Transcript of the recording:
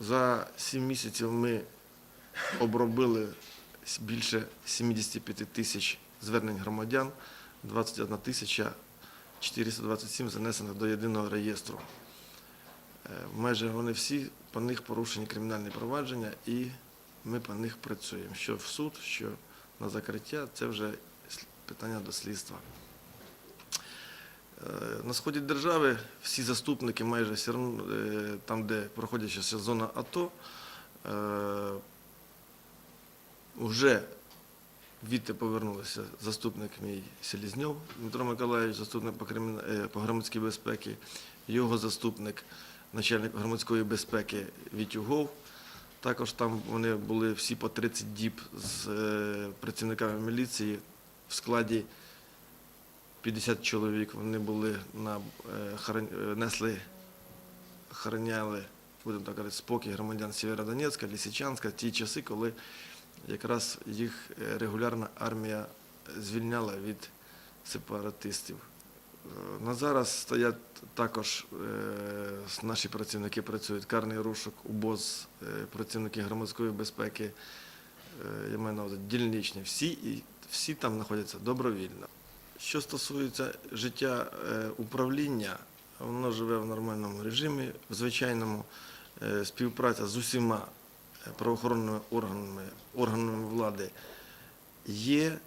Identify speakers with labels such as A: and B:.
A: За 7 місяців ми обробили більше 75 тисяч звернень громадян, 21 тисяча 427 занесено до єдиного реєстру. Майже вони всі, по них порушені кримінальні провадження і ми по них працюємо. Що в суд, що на закриття, це вже питання до слідства. На сході держави всі заступники майже е, там, де проходить ще зона АТО, е, вже відти повернулися заступник мій Селізньов Дмитро Миколаївич, заступник е, по громадській безпеці, його заступник, начальник громадської безпеки Вітюгов. Також там вони були всі по 30 діб з працівниками міліції в складі 50 чоловік. Вони були на е, е, несли, будемо так казати, спокій громадян Сєвєродонецька, Лисичанська, ті часи, коли якраз їх е, регулярна армія звільняла від сепаратистів. На зараз стоять також наші працівники працюють карний розшук, УБОЗ, працівники громадської безпеки, я маю на увазі дільничні, всі, і всі там знаходяться добровільно. Що стосується життя е, управління, воно живе в нормальному режимі, в звичайному е, співпраця з усіма е, правоохоронними органами, органами влади є.